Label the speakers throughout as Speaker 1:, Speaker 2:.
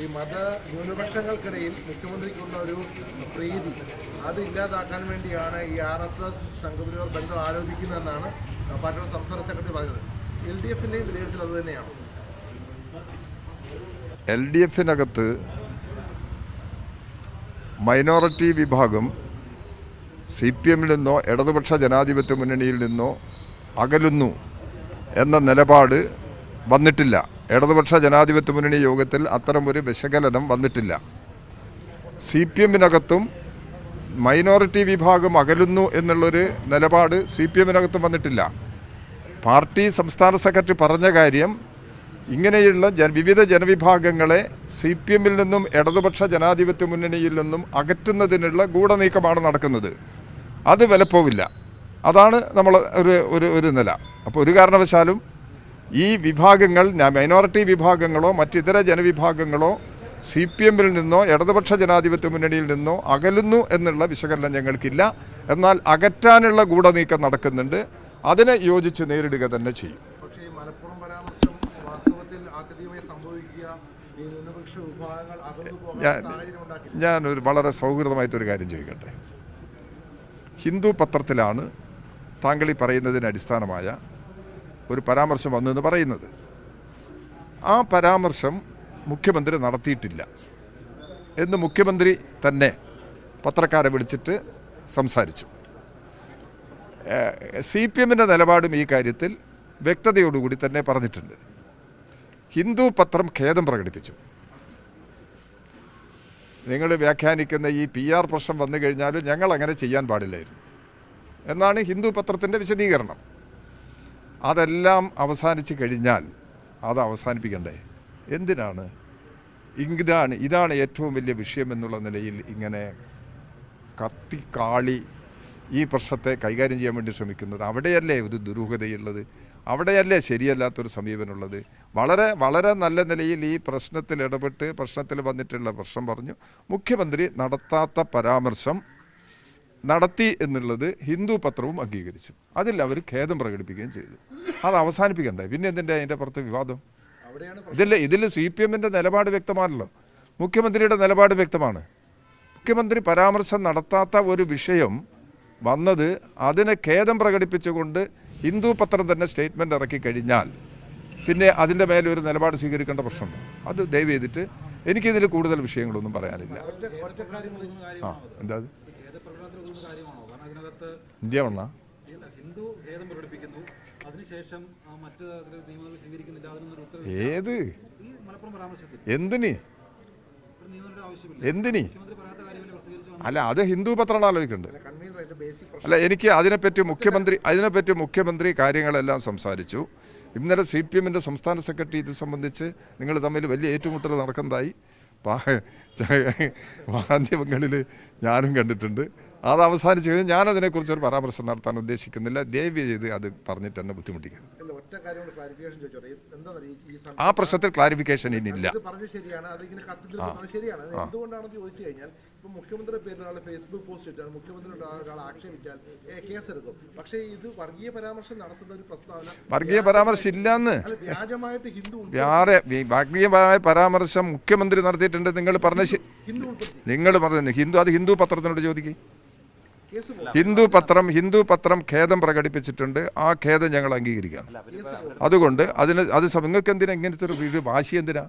Speaker 1: ഈ മത ന്യൂനപക്ഷങ്ങൾക്കിടയിൽ മുഖ്യമന്ത്രിക്കുള്ള ഒരു പ്രീതി അത് ഇല്ലാതാക്കാൻ വേണ്ടിയാണ് ഈ ആർ എസ് എസ് സംഘപരിവാർ ബന്ധം ആരോപിക്കുന്നതെന്നാണ് പാർട്ടിയുടെ സംസ്ഥാന സെക്രട്ടറി പറഞ്ഞത്. എൽ ഡി എഫിന്റെയും വിലയിരുത്തൽ അത് തന്നെയാണ്?
Speaker 2: എൽ ഡി എഫിനകത്ത് മൈനോറിറ്റി വിഭാഗം സി പി എമ്മിൽ നിന്നോ ഇടതുപക്ഷ ജനാധിപത്യ മുന്നണിയിൽ നിന്നോ അകലുന്നു എന്ന നിലപാട് വന്നിട്ടില്ല. ഇടതുപക്ഷ ജനാധിപത്യ മുന്നണി യോഗത്തിൽ അത്തരമൊരു വിശകലനം വന്നിട്ടില്ല. സി പി എമ്മിനകത്തും മൈനോറിറ്റി വിഭാഗം അകലുന്നു എന്നുള്ളൊരു നിലപാട് സി പി എമ്മിനകത്തും വന്നിട്ടില്ല. പാർട്ടി സംസ്ഥാന സെക്രട്ടറി പറഞ്ഞ കാര്യം ഇങ്ങനെയുള്ള ജന വിവിധ ജനവിഭാഗങ്ങളെ സി പി എമ്മിൽ നിന്നും ഇടതുപക്ഷ ജനാധിപത്യ മുന്നണിയിൽ നിന്നും അകറ്റുന്നതിനുള്ള ഗൂഢനീക്കമാണ് നടക്കുന്നത്. അത് വിലപ്പോവില്ല. അതാണ് നമ്മൾ ഒരു ഒരു ഒരു നില. അപ്പോൾ ഒരു കാരണവശാലും ഈ വിഭാഗങ്ങൾ മൈനോറിറ്റി വിഭാഗങ്ങളോ മറ്റിതര ജനവിഭാഗങ്ങളോ സി പി എമ്മിൽ നിന്നോ ഇടതുപക്ഷ ജനാധിപത്യ മുന്നണിയിൽ നിന്നോ അകലുന്നു എന്നുള്ള വിശകലനം ഞങ്ങൾക്കില്ല. എന്നാൽ അകറ്റാനുള്ള ഗൂഢനീക്കം നടക്കുന്നുണ്ട്. അതിനെ യോജിച്ച് നേരിടുക തന്നെ ചെയ്യും.
Speaker 1: പക്ഷേ മലപ്പുറം പരാമർശം വാസ്തവത്തിൽ സംഭവിക്കുക
Speaker 2: ഞാൻ
Speaker 1: ഒരു
Speaker 2: ഞാനൊരു വളരെ സൗഹൃദമായിട്ടൊരു കാര്യം ചോദിക്കട്ടെ. ഹിന്ദു പത്രത്തിലാണ് താങ്കൾ ഈ പറയുന്നതിന് അടിസ്ഥാനമായ ഒരു പരാമർശം വന്നു എന്ന് പറയുന്നത്. ആ പരാമർശം മുഖ്യമന്ത്രി നടത്തിയിട്ടില്ല. എന്ന് മുഖ്യമന്ത്രി തന്നെ പത്രക്കാരെ വിളിച്ചിട്ട് സംസാരിച്ചു. സി പി എമ്മിന്റെ നിലപാടും ഈ കാര്യത്തിൽ വ്യക്തതയോടുകൂടി തന്നെ പറഞ്ഞിട്ടുണ്ട്. ഹിന്ദു പത്രം ഖേദം പ്രകടിപ്പിച്ചു. നിങ്ങൾ വ്യാഖ്യാനിക്കുന്ന ഈ പി ആർ പ്രശ്നം വന്നു കഴിഞ്ഞാലും ഞങ്ങൾ അങ്ങനെ ചെയ്യാൻ പാടില്ലായിരുന്നു. എന്നാണ് ഹിന്ദു പത്രത്തിന്റെ വിശദീകരണം. അതെല്ലാം അവസാനിച്ച് കഴിഞ്ഞാൽ അത് അവസാനിപ്പിക്കണ്ടേ? എന്തിനാണ്? ഇതാണ് ഇതാണ് ഏറ്റവും വലിയ വിഷയം എന്നുള്ള നിലയിൽ ഇങ്ങനെ കത്തിക്കാളി ഈ പ്രശ്നത്തെ കൈകാര്യം ചെയ്യാൻ വേണ്ടി ശ്രമിക്കുന്നത്. അവിടെയല്ലേ ഒരു ദുരൂഹതയുള്ളത്? അവിടെയല്ലേ ശരിയല്ലാത്തൊരു സമീപനമുള്ളത്? വളരെ വളരെ നല്ല നിലയിൽ ഈ പ്രശ്നത്തിൽ ഇടപെട്ട് പ്രശ്നത്തിൽ വന്നിട്ടുള്ള പ്രശ്നം പറഞ്ഞു. മുഖ്യമന്ത്രി നടത്താത്ത പരാമർശം നടത്തി എന്നുള്ളത് ഹിന്ദു പത്രവും അംഗീകരിച്ചു. അതിൽ അവർ ഖേദം പ്രകടിപ്പിക്കുകയും ചെയ്തു. അത് അവസാനിപ്പിക്കണ്ടേ? പിന്നെ എന്തിന്റെ അതിന്റെ പുറത്ത് വിവാദം? ഇതിൽ ഇതിൽ സി പി എമ്മിന്റെ നിലപാട് വ്യക്തമാണല്ലോ. മുഖ്യമന്ത്രിയുടെ നിലപാട് വ്യക്തമാണ്. മുഖ്യമന്ത്രി പരാമർശം നടത്താത്ത ഒരു വിഷയം വന്നത് അതിനെ ഖേദം പ്രകടിപ്പിച്ചുകൊണ്ട് ഹിന്ദു പത്രം തന്നെ സ്റ്റേറ്റ്മെന്റ് ഇറക്കി കഴിഞ്ഞാൽ പിന്നെ അതിന്റെ മേലെ ഒരു നിലപാട് സ്വീകരിക്കേണ്ട പ്രശ്നമുണ്ട്. അത് ദയവ് ചെയ്തിട്ട് എനിക്കിതിൽ കൂടുതൽ വിഷയങ്ങളൊന്നും പറയാനില്ല. ആ എന്താ ഇന്ത്യ
Speaker 3: വണ്ണ ഖേദം പ്രകടിപ്പിക്കുന്നു. അതിനുശേഷം മറ്റ് നിയമങ്ങൾ സ്വീകരിക്കുന്നില്ല. അതിനൊന്നും ഉത്തരവ്
Speaker 2: ഏത്?
Speaker 3: ഈ മലപ്പുറം പരാമർശത്തിൽ.
Speaker 2: എന്തിന്? എന്തിനി? അല്ല അത് ഹിന്ദു പത്രമാണ്
Speaker 1: ആലോചിക്കുന്നുണ്ട്
Speaker 2: അല്ല എനിക്ക് അതിനെപ്പറ്റി മുഖ്യമന്ത്രി അതിനെപ്പറ്റി മുഖ്യമന്ത്രി കാര്യങ്ങളെല്ലാം സംസാരിച്ചു. ഇന്നലെ സി പി എമ്മിന്റെ സംസ്ഥാന സെക്രട്ടറി ഇത് സംബന്ധിച്ച് നിങ്ങൾ തമ്മിൽ വലിയ ഏറ്റുമുട്ടൽ നടക്കുന്നതായി മാധ്യമങ്ങളിൽ ഞാനും കണ്ടിട്ടുണ്ട്. അത് അവസാനിച്ച് കഴിഞ്ഞാൽ ഞാൻ അതിനെക്കുറിച്ച് ഒരു പരാമർശം നടത്താൻ ഉദ്ദേശിക്കുന്നില്ല. ദയവ് ചെയ്ത് അത് പറഞ്ഞിട്ട് തന്നെ ബുദ്ധിമുട്ടിക്കരുത്. ആ പ്രശ്നത്തിൽ ക്ലാരിഫിക്കേഷൻ ഇനിയില്ല.
Speaker 1: എന്തുകൊണ്ടാണെന്ന് ചോദിച്ചു കഴിഞ്ഞാൽ ഇപ്പൊ മുഖ്യമന്ത്രിയുടെ പേരിൽ ഒരാൾ ഫേസ്ബുക്ക് പോസ്റ്റ് ഇട്ടാൽ മുഖ്യമന്ത്രിയുടെ ഒരാൾ ആക്ഷേപിച്ചാൽ കേസെടുക്കും. പക്ഷേ ഇത് വർഗീയ പരാമർശം നടത്തുന്ന ഒരു പ്രസ്താവന
Speaker 2: വർഗീയ പരാമർശം ഇല്ലെന്ന്.
Speaker 1: വ്യാജമായിട്ട് ഹിന്ദു
Speaker 2: വേറെ വർഗീയമായ പരാമർശം മുഖ്യമന്ത്രി നടത്തിയിട്ടുണ്ട്. നിങ്ങൾ പറഞ്ഞ നിങ്ങൾ പറഞ്ഞു ഹിന്ദു അത് ഹിന്ദു പത്രത്തിനോട് ചോദിക്കും. ഹിന്ദു പത്രം ഹിന്ദു പത്രം ഖേദം പ്രകടിപ്പിച്ചിട്ടുണ്ട്. ആ ഖേദം ഞങ്ങൾ അംഗീകരിക്കാം അതുകൊണ്ട് അതിന് അത് നിങ്ങൾക്ക് എന്തിനാ ഇങ്ങനത്തെ ഒരു വീട് വാശി എന്തിനാ?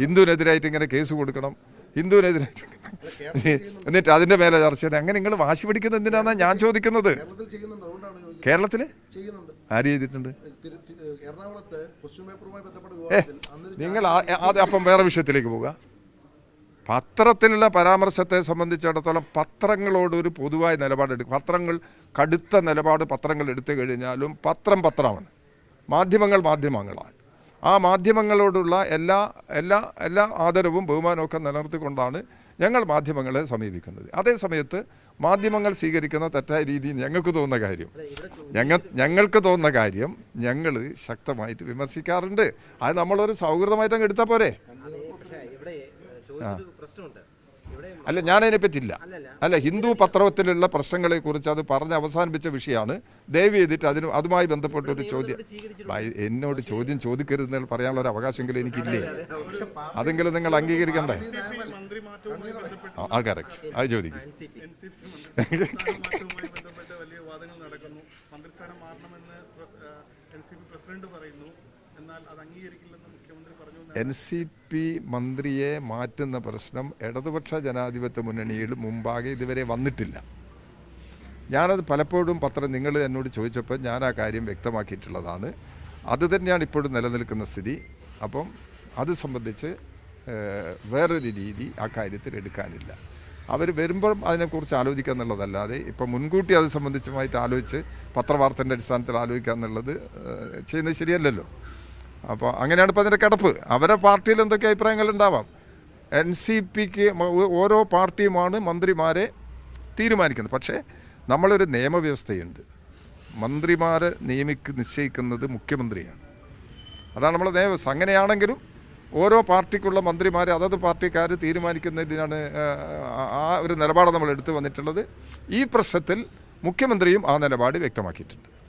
Speaker 2: ഹിന്ദുവിനെതിരായിട്ട് ഇങ്ങനെ കേസ് കൊടുക്കണം. ഹിന്ദുവിനെതിരായിട്ട് എന്നിട്ട് അതിന്റെ മേലെ ചർച്ച. അങ്ങനെ നിങ്ങൾ വാശി പിടിക്കുന്നത് എന്തിനാന്നാ ഞാൻ ചോദിക്കുന്നത്?
Speaker 1: കേരളത്തിൽ?
Speaker 2: കേരളത്തിൽ ആര് ചെയ്തിട്ടുണ്ട്? നിങ്ങൾ അത് അപ്പം വേറെ വിഷയത്തിലേക്ക് പോവുക പത്രത്തിലുള്ള പരാമർശത്തെ സംബന്ധിച്ചിടത്തോളം പത്രങ്ങളോട് ഒരു പൊതുവായ നിലപാടെടുക്കും പത്രങ്ങൾ കടുത്ത നിലപാട് പത്രങ്ങൾ എടുത്തു കഴിഞ്ഞാലും പത്രം പത്രമാണ്. മാധ്യമങ്ങൾ മാധ്യമങ്ങളാണ്. ആ മാധ്യമങ്ങളോടുള്ള എല്ലാ എല്ലാ എല്ലാ ആദരവും ബഹുമാനമൊക്കെ നിലനിർത്തിക്കൊണ്ടാണ് ഞങ്ങൾ മാധ്യമങ്ങളെ സമീപിക്കുന്നത്. അതേസമയത്ത് മാധ്യമങ്ങൾ സ്വീകരിക്കുന്ന തെറ്റായ രീതി ഞങ്ങൾക്ക് തോന്നുന്ന കാര്യം ഞങ്ങൾ ഞങ്ങൾക്ക് തോന്നുന്ന കാര്യം ഞങ്ങൾ ശക്തമായിട്ട് വിമർശിക്കാറുണ്ട്. അത് നമ്മളൊരു സൗഹൃദമായിട്ട് അങ്ങ് എടുത്താൽ പോരെ
Speaker 4: അതെ പക്ഷേ ഇവിടെ ഏഹ്, ചോദിച്ചൊരു പ്രശ്നമുണ്ട് ഇവിടെ
Speaker 2: അല്ല ഞാൻ പറ്റില്ല അല്ല ഹിന്ദു പത്രത്തിലുള്ള പ്രശ്നങ്ങളെ കുറിച്ച് അത് പറഞ്ഞ് അവസാനിപ്പിച്ച വിഷയമാണ്. ദയവ് ചെയ്തിട്ട് അതിന് അതുമായി ബന്ധപ്പെട്ട ഒരു ചോദ്യം. എന്നോട് ചോദ്യം ചോദിക്കരുത് പറയാനുള്ള ഒരു അവകാശമെങ്കിലും എനിക്കില്ലേ? അതെങ്കിലും നിങ്ങൾ അംഗീകരിക്കണ്ടേ? ആ, ആ കറക്റ്റ്. അത് ചോദിക്കും.
Speaker 4: മന്ത്രിസ്ഥാനം മാറണമെന്ന് എൻ സി പി പ്രസിഡന്റ് പറയുന്നു.
Speaker 2: എൻ സി പി മന്ത്രിയെ മാറ്റുന്ന പ്രശ്നം ഇടതുപക്ഷ ജനാധിപത്യ മുന്നണിയിൽ മുമ്പാകെ ഇതുവരെ വന്നിട്ടില്ല. ഞാനത് പലപ്പോഴും പത്രം നിങ്ങൾ എന്നോട് ചോദിച്ചപ്പോൾ ഞാൻ ആ കാര്യം വ്യക്തമാക്കിയിട്ടുള്ളതാണ്. അത് തന്നെയാണ് ഇപ്പോഴും നിലനിൽക്കുന്ന സ്ഥിതി. അപ്പം അത് സംബന്ധിച്ച് വേറൊരു രീതി ആ കാര്യത്തിൽ എടുക്കാനില്ല. അവർ വരുമ്പോൾ അതിനെക്കുറിച്ച് ആലോചിക്കുക എന്നുള്ളതല്ലാതെ ഇപ്പം മുൻകൂട്ടി അത് സംബന്ധിച്ചുമായിട്ട് ആലോചിച്ച് പത്രവാർത്തന്റെ അടിസ്ഥാനത്തിൽ ആലോചിക്കുക എന്നുള്ളത് ചെയ്യുന്നത് ശരിയല്ലല്ലോ. അപ്പോൾ അങ്ങനെയാണ് ഇപ്പോൾ അതിന്റെ കിടപ്പ്. അവരെ പാർട്ടിയിൽ എന്തൊക്കെ അഭിപ്രായങ്ങൾ ഉണ്ടാവാം? എൻ സി പിക്ക് ഓരോ പാർട്ടിയുമാണ് മന്ത്രിമാരെ തീരുമാനിക്കുന്നത്. പക്ഷേ നമ്മളൊരു നിയമവ്യവസ്ഥയുണ്ട്. മന്ത്രിമാരെ നിയമിക്ക് നിശ്ചയിക്കുന്നത് മുഖ്യമന്ത്രിയാണ്. അതാണ് നമ്മുടെ നിയമവ്യവസ്ഥ അങ്ങനെയാണെങ്കിലും ഓരോ പാർട്ടിക്കുള്ള മന്ത്രിമാരെ അതത് പാർട്ടിക്കാർ തീരുമാനിക്കുന്നതിനാണ് ആ ഒരു നിലപാട് നമ്മൾ എടുത്തു വന്നിട്ടുള്ളത്. ഈ പ്രശ്നത്തിൽ മുഖ്യമന്ത്രിയും ആ നിലപാട് വ്യക്തമാക്കിയിട്ടുണ്ട്.